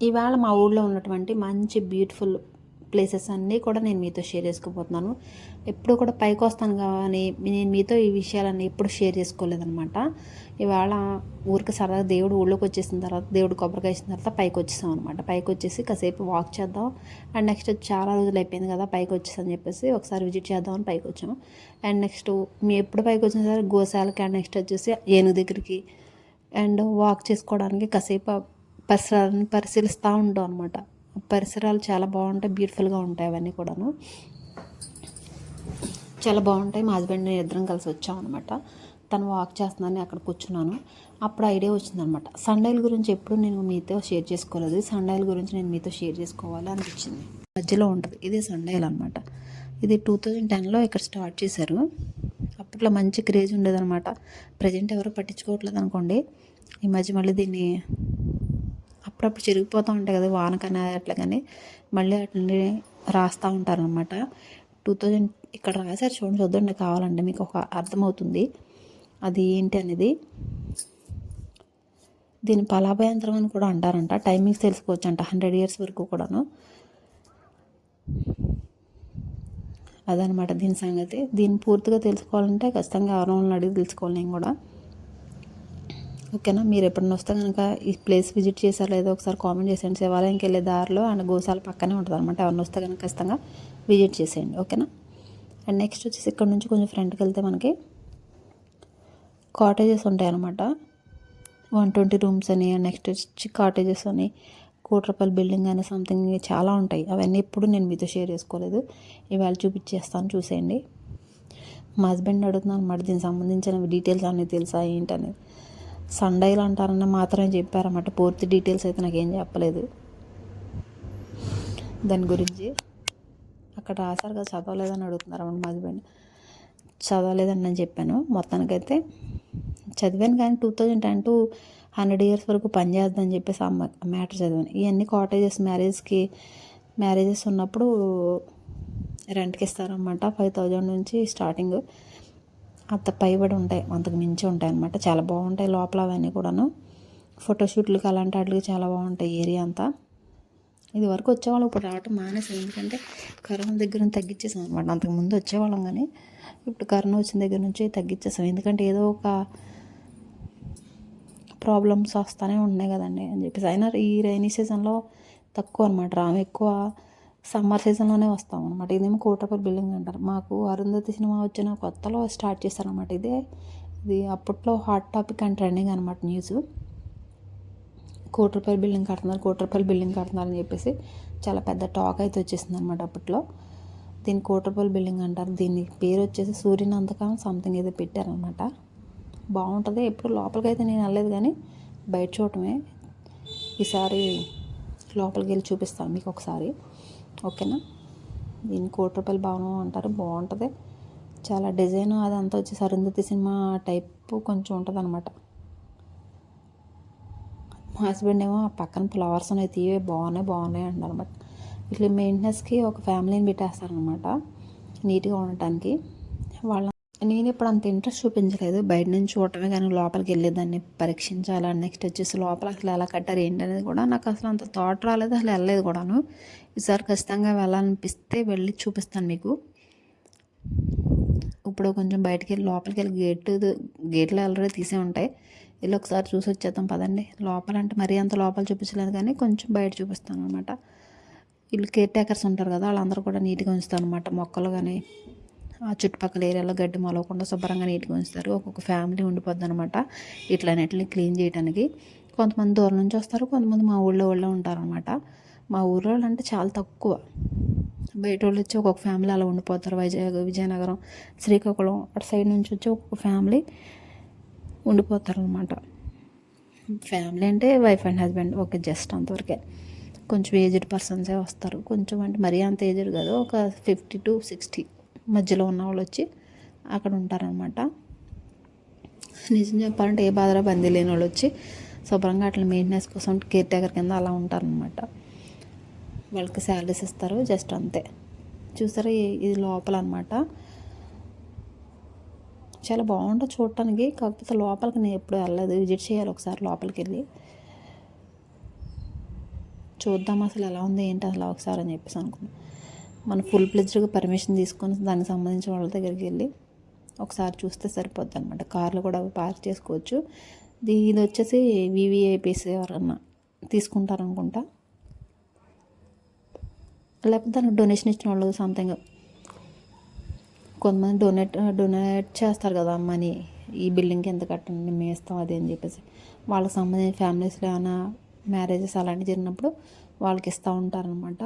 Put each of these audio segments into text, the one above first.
ఇవాళ మా ఊళ్ళో ఉన్నటువంటి మంచి బ్యూటిఫుల్ ప్లేసెస్ అన్నీ కూడా నేను మీతో షేర్ చేసుకోబోతున్నాను ఎప్పుడు కూడా పైకి వస్తాను కానీ నేను మీతో ఈ విషయాలన్నీ ఎప్పుడు షేర్ చేసుకోలేదనమాట ఇవాళ ఊరికి సరదా దేవుడు ఊళ్ళోకి వచ్చేసిన తర్వాత దేవుడు కొబ్బరికాయ ఇచ్చిన తర్వాత పైకి వచ్చేసాం అనమాట పైకి వచ్చేసి కాసేపు వాక్ చేద్దాం. అండ్ నెక్స్ట్ చాలా రోజులు అయిపోయింది కదా పైకి వచ్చేసని చెప్పేసి ఒకసారి విజిట్ చేద్దామని పైకి వచ్చాం అండ్ నెక్స్ట్ మీ ఎప్పుడు పైకి వచ్చిన సరే గోశాలకి అండ్ నెక్స్ట్ వచ్చేసి ఏనుగు దగ్గరికి. అండ్ వాక్ చేసుకోవడానికి కాసేపు పరిసరాలను పరిశీలిస్తూ ఉంటాం అనమాట పరిసరాలు చాలా బాగుంటాయి బ్యూటిఫుల్గా ఉంటాయి అవన్నీ కూడాను. చాలా బాగుంటాయి. మా హస్బెండ్ నేను ఇద్దరం కలిసి వచ్చాం అనమాట తను వాక్ చేస్తున్నాను అక్కడ కూర్చున్నాను. అప్పుడు ఐడియా వచ్చిందనమాట సండేల గురించి ఎప్పుడు నేను మీతో షేర్ చేసుకోలేదు. సండేల గురించి నేను మీతో షేర్ చేసుకోవాలి అనిపించింది. మధ్యలో ఉంటుంది. ఇది సండేలు అనమాట ఇది టూ థౌజండ్ టెన్లో ఇక్కడ స్టార్ట్ చేశారు. అప్పట్లో మంచి క్రేజ్ ఉండేదన్నమాట. ప్రజెంట్ ఎవరు పట్టించుకోవట్లేదు అనుకోండి. ఈ మధ్య మళ్ళీ దీన్ని అప్పుడప్పుడు చిరిగిపోతూ ఉంటాయి కదా వానకనే అట్లా కానీ మళ్ళీ అట్లని రాస్తూ ఉంటారనమాట టూ థౌజండ్ ఇక్కడ రాశారు చూడండి చూద్దండి కావాలంటే మీకు ఒక అర్థమవుతుంది. అది ఏంటి అనేది? దీని పలాభయంత్రం అని కూడా అంటారంట. టైమింగ్స్ తెలుసుకోవచ్చు అంట హండ్రెడ్ ఇయర్స్ వరకు కూడాను. అదనమాట దీని సంగతి. దీన్ని పూర్తిగా తెలుసుకోవాలంటే ఖచ్చితంగా ఎవరైనా అడిగి తెలుసుకోవాలి నేను కూడా. ఓకేనా? మీరు ఎప్పుడన్నా వస్తే కనుక ఈ ప్లేస్ విజిట్ చేశారు లేదో ఒకసారి కామెంట్ చేసేయండి. శివాలయంకి వెళ్ళే దారిలో అండ్ గోశాల పక్కనే ఉంటుంది అనమాట ఎవరిని వస్తే కనుక ఖచ్చితంగా విజిట్ చేసేయండి. ఓకేనా? అండ్ నెక్స్ట్ వచ్చేసి ఇక్కడ నుంచి కొంచెం ఫ్రంట్కి వెళ్తే మనకి కాటేజెస్ ఉంటాయి అనమాట వన్ ట్వంటీ రూమ్స్ అని నెక్స్ట్ వచ్చి కాటేజెస్ అని కోటి రూపాయల బిల్డింగ్ అని సంథింగ్ చాలా ఉంటాయి. అవన్నీ ఎప్పుడు నేను మీతో షేర్ చేసుకోలేదు. ఇవాళ చూపించేస్తాను చూసేయండి. మా హస్బెండ్ అడుగుతున్నాను అనమాట దీనికి సంబంధించిన డీటెయిల్స్ అన్నీ తెలుసా? ఏంటనేది. సండైలు అంటారన్న మాత్రమే చెప్పారన్నమాట. పూర్తి డీటెయిల్స్ అయితే నాకేం చెప్పలేదు. దాని గురించి అక్కడ రాశారు కదా చదవలేదని అడుగుతున్నారు అన్నమాట మా హస్బెండ్. చదవలేదని నేను చెప్పాను. మొత్తానికైతే చదివాను కానీ two thousand ten to hundred years వరకు పనిచేద్దని చెప్పేసి ఆ మ్యాటర్ చదివాను. ఇవన్నీ కాటేజెస్ మ్యారేజ్కి మ్యారేజెస్ ఉన్నప్పుడు రెంట్కి ఇస్తారన్నమాట. ఫైవ్ థౌజండ్ నుంచి స్టార్టింగ్. అంత పైబడి ఉంటాయి అంతకు మించి ఉంటాయి అనమాట చాలా బాగుంటాయి లోపల అవన్నీ కూడాను. ఫోటోషూట్లకి అలాంటి వాటికి చాలా బాగుంటాయి ఏరియా అంతా. ఇది వరకు వచ్చేవాళ్ళం ఇప్పుడు రావటం మానేసాం. ఎందుకంటే కరోనా దగ్గర నుంచి తగ్గించేసాం అనమాట అంతకుముందు వచ్చేవాళ్ళం కానీ ఇప్పుడు కరోనా వచ్చిన దగ్గర నుంచి తగ్గించేసాం. ఎందుకంటే ఏదో ఒక ప్రాబ్లమ్స్ వస్తూనే ఉన్నాయి కదండి అని చెప్పేసి. అయినా ఈ రైనీ సీజన్లో తక్కువ అనమాట రాము ఎక్కువ సమ్మర్ సీజన్లోనే వస్తాం అనమాట ఇదేమో కోటపల్లి బిల్డింగ్ అంటారు. మాకు అరుంధతి సినిమా వచ్చిన కొత్తలో స్టార్ట్ చేశారనమాట ఇదే. ఇది అప్పట్లో హాట్ టాపిక్ అండ్ ట్రెండింగ్ అనమాట న్యూస్. కోటి రూపాయల బిల్డింగ్ కడుతున్నారు కోటి రూపాయల బిల్డింగ్ కడుతున్నారు అని చెప్పేసి చాలా పెద్ద టాక్ అయితే వచ్చేసింది అనమాట అప్పట్లో. దీన్ని కోటి రూపాయల బిల్డింగ్ అంటారు. దీని పేరు వచ్చేసి సూర్యనంతకం సంథింగ్ ఏదో పెట్టారనమాట బాగుంటుంది. ఎప్పుడు లోపలికి అయితే నేను వెళ్ళలేదు కానీ బయట చూడటమే. ఈసారి లోపలికి వెళ్ళి చూపిస్తాను మీకు ఒకసారి. ఓకేనా? దీన్ని కోటి రూపాయల భవనం అంటారు. బాగుంటుంది. చాలా డిజైన్ అదంతా వచ్చి అరుంధతి సినిమా టైప్ కొంచెం ఉంటుంది అనమాట మా హస్బెండ్ ఏమో ఆ పక్కన ఫ్లవర్స్ అనేవి తీవే బాగున్నాయి బాగున్నాయి అంటారనమాట ఇట్లా మెయింటెనెన్స్కి ఒక ఫ్యామిలీని పెట్టేస్తారనమాట నీట్గా ఉండటానికి. వాళ్ళ నేను ఇప్పుడు అంత ఇంట్రెస్ట్ చూపించలేదు. బయట నుంచి చూడటమే కానీ లోపలికి వెళ్ళేదాన్ని పరీక్షించాలి నెక్స్ట్ వచ్చేసి లోపల అసలు ఎలా కట్టారు ఏంటనేది కూడా నాకు అసలు అంత థాట్ రాలేదు అసలు వెళ్ళలేదు కూడాను. ఈసారి ఖచ్చితంగా వెళ్ళాలనిపిస్తే వెళ్ళి చూపిస్తాను మీకు. ఇప్పుడు కొంచెం బయటికి వెళ్ళి లోపలికి వెళ్ళి గేట్ గేట్లో ఆల్రెడీ తీసే ఉంటాయి. వెళ్ళి ఒకసారి చూసి వచ్చేద్దాం పదండి. లోపల అంటే మరీ అంత లోపల చూపించలేదు కానీ కొంచెం బయట చూపిస్తాను అనమాట వీళ్ళు కేర్ టేకర్స్ ఉంటారు కదా వాళ్ళందరూ కూడా నీట్గా ఉంచుతాను అనమాట మొక్కలు కానీ. ఆ చుట్టుపక్కల ఏరియాలో గడ్డి మొలవకుండా శుభ్రంగా నీట్గా ఉంచుతారు. ఒక్కొక్క ఫ్యామిలీ ఉండిపోద్ది అనమాట ఇట్లా క్లీన్ చేయడానికి కొంతమంది దూరం నుంచి వస్తారు కొంతమంది మా ఊళ్ళో వాళ్ళే ఉంటారనమాట మా ఊళ్ళో అంటే చాలా తక్కువ. బయట వాళ్ళు వచ్చి ఒక్కొక్క ఫ్యామిలీ అలా ఉండిపోతారు. వైజాగ్ విజయనగరం శ్రీకాకుళం అటు సైడ్ నుంచి వచ్చి ఒక్కొక్క ఫ్యామిలీ ఉండిపోతారు అనమాట ఫ్యామిలీ అంటే wife and husband okay just అంతవరకే. కొంచెం ఏజ్డ్ పర్సన్సే వస్తారు. కొంచెం అంటే మరీ అంత ఏజ్డ్ కాదు. ఒక ఫిఫ్టీ టు సిక్స్టీ. మధ్యలో ఉన్న వాళ్ళు వచ్చి అక్కడ ఉంటారనమాట నిజం చెప్పాలంటే ఏ బాధలో బందీ లేని వాళ్ళు వచ్చి శుభ్రంగా అట్లా మెయింటెనెన్స్ కోసం కేర్ టేకర్ కింద అలా ఉంటారనమాట వాళ్ళకి శాలరీస్ ఇస్తారు జస్ట్ అంతే. చూసారా ఇది లోపల అనమాట చాలా బాగుంటుంది చూడటానికి కాకపోతే లోపలికి నేను ఎప్పుడు వెళ్ళలేదు. విజిట్ చేయాలి ఒకసారి లోపలికి వెళ్ళి చూద్దాం అసలు ఎలా ఉంది ఏంటి అసలు ఒకసారి అని చెప్పేసి అనుకున్నాను మనం ఫుల్ ప్లెజ్డ్గా పర్మిషన్ తీసుకొని దానికి సంబంధించిన వాళ్ళ దగ్గరికి వెళ్ళి ఒకసారి చూస్తే సరిపోద్ది అనమాట కార్లు కూడా పార్క్ చేసుకోవచ్చు. ఇది వచ్చేసి వివిఐపీస్ ఎవరన్నా తీసుకుంటారనుకుంటా లేకపోతే దానికి డొనేషన్ ఇచ్చిన వాళ్ళు సంథింగ్ కొంతమంది డొనేట్ డొనేట్ చేస్తారు కదా మనీ ఈ బిల్డింగ్కి ఎంత కట్టండి మేము ఇస్తాం అది అని చెప్పేసి. వాళ్ళకి సంబంధించిన ఫ్యామిలీస్లో ఏమైనా మ్యారేజెస్ అలాంటివి జరిగినప్పుడు వాళ్ళకి ఇస్తూ ఉంటారనమాట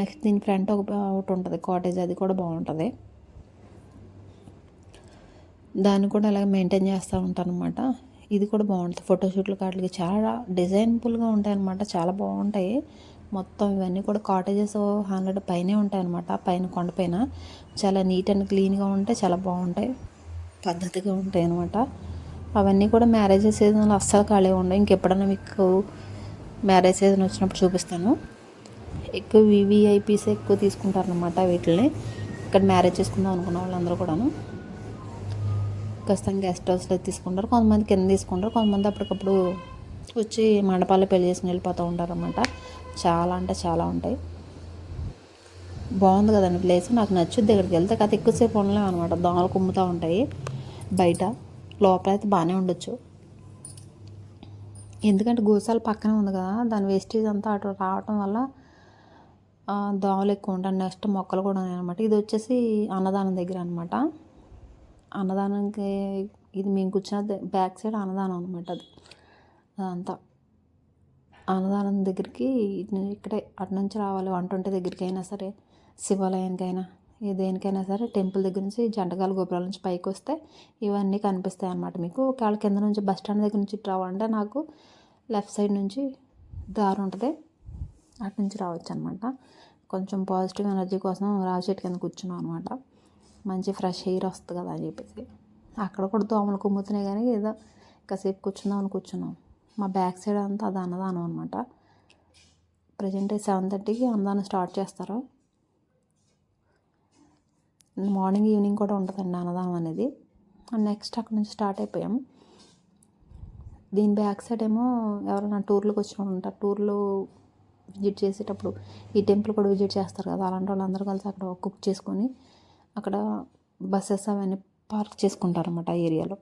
నెక్స్ట్ దీని ఫ్రంట్ ఒక ఒకటి ఉంటుంది కాటేజ్ అది కూడా బాగుంటుంది. దాన్ని కూడా అలాగే మెయింటైన్ చేస్తూ ఉంటాను అనమాట ఇది కూడా బాగుంటుంది ఫోటోషూట్లు కాటికి చాలా డిజైన్ఫుల్గా ఉంటాయి అనమాట చాలా బాగుంటాయి. మొత్తం ఇవన్నీ కూడా కాటేజెస్ హండ్రెడ్ పైనే ఉంటాయి అనమాట పైన కొండపైన చాలా నీట్ అండ్ క్లీన్గా ఉంటాయి చాలా బాగుంటాయి పద్ధతిగా ఉంటాయి అనమాట అవన్నీ కూడా మ్యారేజ్ సీజన్లో అస్సలు ఖాళీ ఉండవు. ఇంకెప్పుడన్నా మీకు మ్యారేజ్ సీజన్ వచ్చినప్పుడు చూపిస్తాను. ఎక్కువ వివిఐపీస్ ఎక్కువ తీసుకుంటారనమాట వీటిని ఇక్కడ మ్యారేజ్ చేసుకుందాం అనుకున్న వాళ్ళందరూ కూడాను. ఖచ్చితంగా గెస్ట్ హౌస్లో తీసుకుంటారు. కొంతమంది కింద తీసుకుంటారు. కొంతమంది అప్పటికప్పుడు వచ్చి మండపాల్లో పెళ్ళి చేసుకుని వెళ్ళిపోతూ ఉంటారనమాట చాలా అంటే చాలా ఉంటాయి. బాగుంది కదండి ప్లేస్. నాకు నచ్చుద్ది ఇక్కడికి వెళ్తే. కథ ఎక్కువసేపు ఉండలేము అనమాట దోమలు కుమ్ముతూ ఉంటాయి బయట. లోపల అయితే బాగానే ఉండొచ్చు. ఎందుకంటే గోసాల పక్కనే ఉంది కదా. దాని వేస్టేజ్ అంతా అటు రావటం వల్ల దోమలు ఎక్కువ ఉంటాయి నెక్స్ట్ మొక్కలు కూడా ఉన్నాయి అనమాట ఇది వచ్చేసి అన్నదానం దగ్గర అనమాట అన్నదానానికి ఇది మేము కూర్చున్న బ్యాక్ సైడ్ అన్నదానం అనమాట అది. అదంతా. అన్నదానం దగ్గరికి ఇక్కడే అటు నుంచి రావాలి. వంట దగ్గరికి అయినా సరే శివాలయానికైనా ఏ దేనికైనా సరే టెంపుల్ దగ్గర నుంచి జంటగాల గోపురాల నుంచి పైకి వస్తే ఇవన్నీ కనిపిస్తాయి అన్నమాట మీకు. ఒకవేళ కింద నుంచి బస్ స్టాండ్ దగ్గర నుంచి రావాలంటే నాకు లెఫ్ట్ సైడ్ నుంచి దారి ఉంటుంది. అటు నుంచి రావచ్చు అనమాట కొంచెం పాజిటివ్ ఎనర్జీ కోసం రావి చెట్టు కింద కూర్చున్నాం అనమాట. మంచి ఫ్రెష్ ఎయిర్ వస్తుంది కదా అని చెప్పేసి. అక్కడ కూడా దోమలు కుమ్ముతున్నాయి కానీ ఏదో కాసేపు కూర్చుందాం అని కూర్చున్నాం. మా బ్యాక్ సైడ్ అంతా అది అన్నదానం అనమాట. ప్రజెంట్ సెవెన్ థర్టీకి అన్నదానం స్టార్ట్ చేస్తారు. మార్నింగ్ ఈవినింగ్ కూడా ఉంటుందండి అన్నదానం అనేది. నెక్స్ట్ అక్కడ నుంచి స్టార్ట్ అయిపోయాం. దీని బ్యాక్ సైడ్ ఏమో ఎవరైనా టూర్లకు వచ్చిన ఉంటారు. టూర్లు విజిట్ చేసేటప్పుడు ఈ టెంపుల్ కూడా విజిట్ చేస్తారు కదా అలాంటి వాళ్ళందరూ కలిసి అక్కడ కుక్ చేసుకొని అక్కడ బస్సెస్ అవన్నీ పార్క్ చేసుకుంటారు అన్నమాట ఆ ఏరియాలో.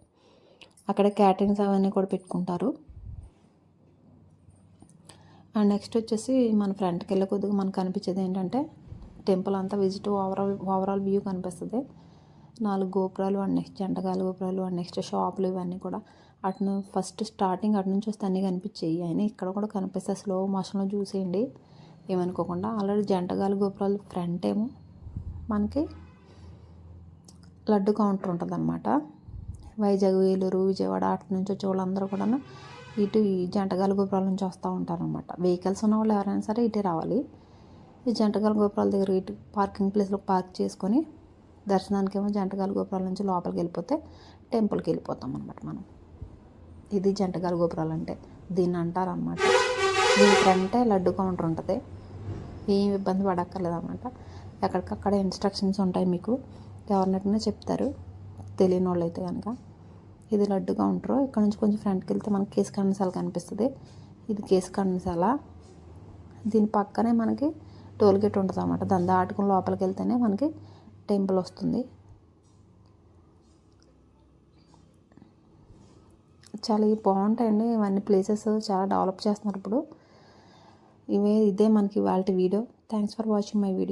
అక్కడ క్యాటరింగ్స్ అవన్నీ కూడా పెట్టుకుంటారు. అండ్ నెక్స్ట్ వచ్చేసి మన ఫ్రంట్కి వెళ్ళే కొద్దిగా మనకు కనిపించేది ఏంటంటే టెంపుల్ అంతా విజిట్ ఓవరాల్ ఓవరాల్ వ్యూ కనిపిస్తుంది. నాలుగు గోపురాలు అండ్ నెక్స్ట్ జంటగాల గోపురాలు అండ్ నెక్స్ట్ షాపులు ఇవన్నీ కూడా అటు ఫస్ట్ స్టార్టింగ్ అటు నుంచి వస్తే అన్నీ కనిపించాయి. ఆయన ఇక్కడ కూడా కనిపిస్తే స్లో మోషన్లో చూసేయండి. ఏమనుకోకుండా ఆల్రెడీ జంటగాలి గోపురాలు ఫ్రంట్ ఏమో మనకి లడ్డు కౌంటర్ ఉంటుంది అనమాట వైజాగ్ వేలూరు విజయవాడ అటు నుంచి వచ్చే వాళ్ళందరూ కూడా ఇటు ఈ జంటగాలి గోపురాల నుంచి వస్తూ ఉంటారనమాట వెహికల్స్ ఉన్న వాళ్ళు ఎవరైనా సరే ఇటే రావాలి. ఈ జంటగాల గోపురాల దగ్గర ఇటు పార్కింగ్ ప్లేస్లో పార్క్ చేసుకొని దర్శనానికి ఏమో జంటగాలి గోపురాల నుంచి లోపలికి వెళ్ళిపోతే టెంపుల్కి వెళ్ళిపోతాం అనమాట మనం. ఇది జంటగారి గోపురాలు అంటే దీన్ని అంటారనమాట దీని ఫ్రంటే లడ్డు కౌంటర్ ఉంటుంది. ఏం ఇబ్బంది పడక్కర్లేదు అనమాట ఎక్కడికక్కడ ఇన్స్ట్రక్షన్స్ ఉంటాయి మీకు. ఎవరినట్టునే చెప్తారు. తెలియని వాళ్ళు అయితే కనుక ఇది లడ్డు కౌంటర్. ఇక్కడ నుంచి కొంచెం ఫ్రంట్కి వెళ్తే మనకి కేసు కండసాల కనిపిస్తుంది. ఇది కేసు కండశాల దీని పక్కనే మనకి టోల్ గేట్ ఉంటుంది అనమాట దాని దాటుకుని లోపలికి వెళ్తేనే మనకి టెంపుల్ వస్తుంది. చాలా బాగుంటాయండి. ఇవన్నీ ప్లేసెస్ చాలా డెవలప్ చేస్తున్నారు ఇప్పుడు. ఇవే ఇదే మనకి వాళ్ళ video. Thanks for watching my video